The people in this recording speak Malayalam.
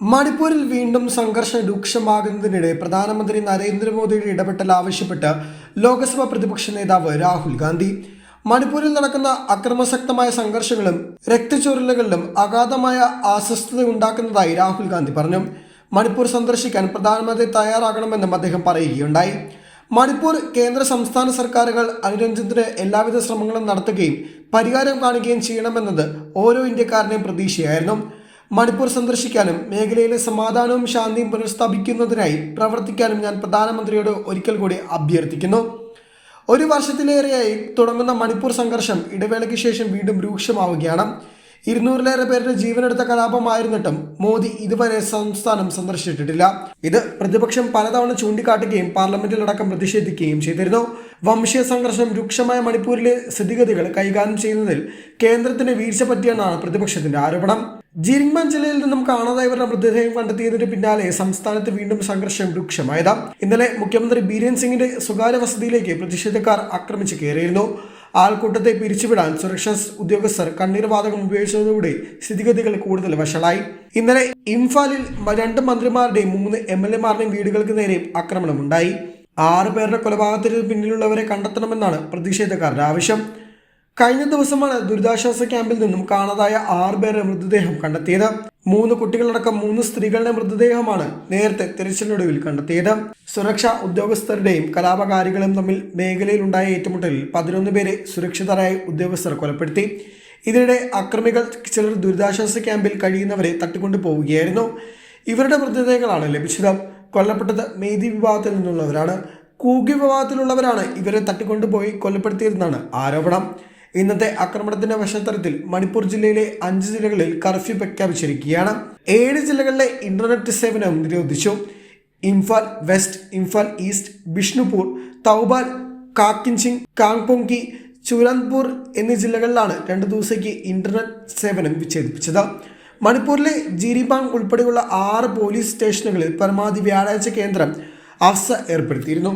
മണിപ്പൂരിൽ വീണ്ടും സംഘർഷം രൂക്ഷമാകുന്നതിനിടെ പ്രധാനമന്ത്രി നരേന്ദ്രമോദിയുടെ ഇടപെടൽ ആവശ്യപ്പെട്ട് ലോക്സഭാ പ്രതിപക്ഷ നേതാവ് രാഹുൽ ഗാന്ധി. മണിപ്പൂരിൽ നടക്കുന്ന അക്രമശക്തമായ സംഘർഷങ്ങളും രക്തച്ചൊരിലുകളിലും അഗാധമായ അസ്വസ്ഥത ഉണ്ടാക്കുന്നതായി രാഹുൽ ഗാന്ധി പറഞ്ഞു. മണിപ്പൂർ സന്ദർശിക്കാൻ പ്രധാനമന്ത്രി തയ്യാറാകണമെന്നും അദ്ദേഹം പറയുകയുണ്ടായി. മണിപ്പൂർ കേന്ദ്ര സംസ്ഥാന സർക്കാരുകൾ അനുരഞ്ജനത്തിന് എല്ലാവിധ ശ്രമങ്ങളും നടത്തുകയും പരിഹാരം കാണുകയും ചെയ്യണമെന്നത് ഓരോ ഇന്ത്യക്കാരനെയും പ്രതീക്ഷയായിരുന്നു. മണിപ്പൂർ സന്ദർശിക്കാനും മേഖലയിലെ സമാധാനവും ശാന്തിയും പുനഃസ്ഥാപിക്കുന്നതിനായി പ്രവർത്തിക്കാനും ഞാൻ പ്രധാനമന്ത്രിയോട് ഒരിക്കൽ കൂടി അഭ്യർത്ഥിക്കുന്നു. ഒരു വർഷത്തിലേറെയായി തുടങ്ങുന്ന മണിപ്പൂർ സംഘർഷം ഇടവേളയ്ക്ക് ശേഷം വീണ്ടും രൂക്ഷമാവുകയാണ്. ഇരുന്നൂറിലേറെ പേരുടെ ജീവനെടുത്ത കലാപമായിരുന്നിട്ടും മോദി ഇതുവരെ സംസ്ഥാനം സന്ദർശിച്ചിട്ടില്ല ഇത് പ്രതിപക്ഷം പലതവണ ചൂണ്ടിക്കാട്ടുകയും പാർലമെന്റിലടക്കം പ്രതിഷേധിക്കുകയും ചെയ്തിരുന്നു. വംശീയ സംഘർഷം രൂക്ഷമായ മണിപ്പൂരിലെ സ്ഥിതിഗതികൾ കൈകാര്യം ചെയ്യുന്നതിൽ കേന്ദ്രത്തിന് വീഴ്ച പറ്റിയെന്നാണ് പ്രതിപക്ഷത്തിന്റെ ആരോപണം. ജിരിങ്മാൻ ജില്ലയിൽ നിന്നും കാണാതായവരുടെ മൃതദേഹം കണ്ടെത്തിയതിന് പിന്നാലെ സംസ്ഥാനത്ത് വീണ്ടും സംഘർഷം രൂക്ഷമായത്. ഇന്നലെ മുഖ്യമന്ത്രി ബീരൻ സിംഗിന്റെ സ്വകാര്യ വസതിയിലേക്ക് പ്രതിഷേധക്കാർ ആക്രമിച്ചു കയറിയിരുന്നു. ആൾക്കൂട്ടത്തെ പിരിച്ചുവിടാൻ സുരക്ഷാ ഉദ്യോഗസ്ഥർ കണ്ണീർവാതകം ഉപയോഗിച്ചതോടെ സ്ഥിതിഗതികൾ കൂടുതൽ വഷളായി. ഇന്നലെ ഇംഫാലിൽ രണ്ട് മന്ത്രിമാരുടെയും മൂന്ന് എം എൽ എമാരുടെയും വീടുകൾക്ക് നേരെയും ആക്രമണമുണ്ടായി. ആറ് പേരുടെ കൊലപാതകത്തിന് പിന്നിലുള്ളവരെ കണ്ടെത്തണമെന്നാണ് പ്രതിഷേധക്കാരുടെ ആവശ്യം. കഴിഞ്ഞ ദിവസമാണ് ദുരിതാശ്വാസ ക്യാമ്പിൽ നിന്നും കാണാതായ ആറ് പേരുടെ മൃതദേഹം കണ്ടെത്തിയത്. മൂന്ന് കുട്ടികളടക്കം മൂന്ന് സ്ത്രീകളുടെ മൃതദേഹമാണ് നേരത്തെ തിരച്ചിലിനൊടുവിൽ കണ്ടെത്തിയത്. സുരക്ഷാ ഉദ്യോഗസ്ഥരുടെയും കലാപകാരികളും തമ്മിൽ മേഖലയിലുണ്ടായ ഏറ്റുമുട്ടലിൽ പതിനൊന്ന് പേരെ സുരക്ഷിതരായി ഉദ്യോഗസ്ഥർ കൊലപ്പെടുത്തി. ഇതിനിടെ അക്രമികൾ ചിലർ ദുരിതാശ്വാസ ക്യാമ്പിൽ കഴിയുന്നവരെ തട്ടിക്കൊണ്ടു പോവുകയായിരുന്നു. ഇവരുടെ മൃതദേഹങ്ങളാണ് ലഭിച്ചത്. കൊല്ലപ്പെട്ടത് മേധി വിഭാഗത്തിൽ നിന്നുള്ളവരാണ്. കൂകി വിഭാഗത്തിലുള്ളവരാണ് ഇവരെ തട്ടിക്കൊണ്ടുപോയി കൊലപ്പെടുത്തിയതെന്നാണ് ആരോപണം. ഇന്നത്തെ ആക്രമണത്തിന്റെ പശ്ചാത്തലത്തിൽ മണിപ്പൂർ ജില്ലയിലെ അഞ്ച് ജില്ലകളിൽ കർഫ്യൂ പ്രഖ്യാപിച്ചിരിക്കുകയാണ്. ഏഴ് ജില്ലകളിലെ ഇന്റർനെറ്റ് സേവനം നിരോധിച്ചു. ഇംഫാൽ വെസ്റ്റ് ഇംഫാൽ ഈസ്റ്റ് ബിഷ്ണുപൂർ തൗബാൽ കാക്കിൻസിംഗ് കാങ്പോങ്കി ചുരൻപൂർ എന്നീ ജില്ലകളിലാണ് രണ്ട് ദിവസത്തേക്ക് ഇന്റർനെറ്റ് സേവനം വിച്ഛേദിപ്പിച്ചത്. മണിപ്പൂരിലെ ജിരിബാങ് ഉൾപ്പെടെയുള്ള ആറ് പോലീസ് സ്റ്റേഷനുകളിൽ പരമാവധി വ്യാഴാഴ്ച കേന്ദ്രം അഫ്സ ഏർപ്പെടുത്തിയിരുന്നു.